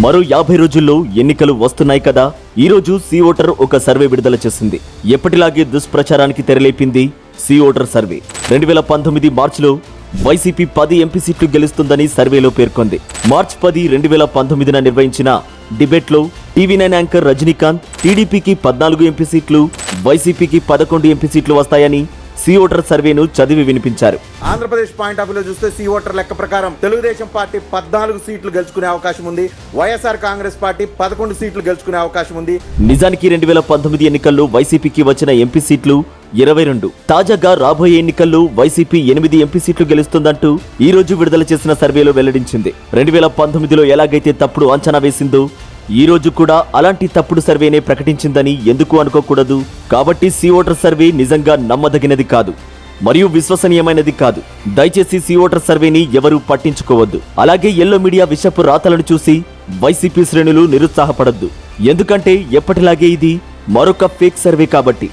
మరో యాభై రోజుల్లో ఎన్నికలు వస్తున్నాయి కదా. ఈ రోజు సి ఓటర్ ఒక సర్వే విడుదల చేసింది. ఎప్పటిలాగే దుష్ప్రచారానికి తెరలేపింది సి ఓటర్ సర్వే. రెండు వేల పంతొమ్మిది మార్చిలో వైసీపీ పది ఎంపీ సీట్లు గెలుస్తుందని సర్వేలో పేర్కొంది. మార్చ్ పది రెండు వేల పంతొమ్మిదిన నిర్వహించిన డిబేట్లో టీవీ నైన్ యాంకర్ రజనీకాంత్ టీడీపీకి పద్నాలుగు ఎంపీ సీట్లు వైసీపీకి పదకొండు ఎంపీ సీట్లు వస్తాయని సి ఓటర్ సర్వేను చదివి వినిపించారు. ఆంధ్రప్రదేశ్ పాయింట్ ఆఫ్ వ్యూలో చూస్తే సి ఓటర్ లెక్క ప్రకారం తెలుగుదేశం పార్టీ పద్నాలుగు సీట్లు గెలుచుకునే అవకాశం ఉంది. వైఎస్ఆర్ కాంగ్రెస్ పార్టీ పదకొండు సీట్లు గెలుచుకునే అవకాశం ఉంది. నిజానికి రెండు వేల పంతొమ్మిది ఎన్నికల్లో వైసీపీకి వచ్చిన ఎంపీ సీట్లు ఇరవై రెండు. తాజాగా రాబోయే ఎన్నికల్లో వైసీపీ ఎనిమిది ఎంపీ సీట్లు గెలుస్తుందంటూ ఈ రోజు విడుదల చేసిన సర్వేలో వెల్లడించింది. రెండు వేల పంతొమ్మిదిలో ఎలాగైతే తప్పుడు అంచనా వేసిందో ఈ రోజు కూడా అలాంటి తప్పుడు సర్వేనే ప్రకటించిందని ఎందుకు అనుకోకూడదు? కాబట్టి సి ఓటర్ సర్వే నిజంగా నమ్మదగినది కాదు. మరియు విశ్వసనీయమైనది కాదు. దయచేసి సి ఓటర్ సర్వేని ఎవరూ పట్టించుకోవద్దు. అలాగే ఎల్లో మీడియా విషపు రాతలను చూసి వైసీపీ శ్రేణులు నిరుత్సాహపడద్దు. ఎందుకంటే ఎప్పటిలాగే ఇది మరొక ఫేక్ సర్వే కాబట్టి.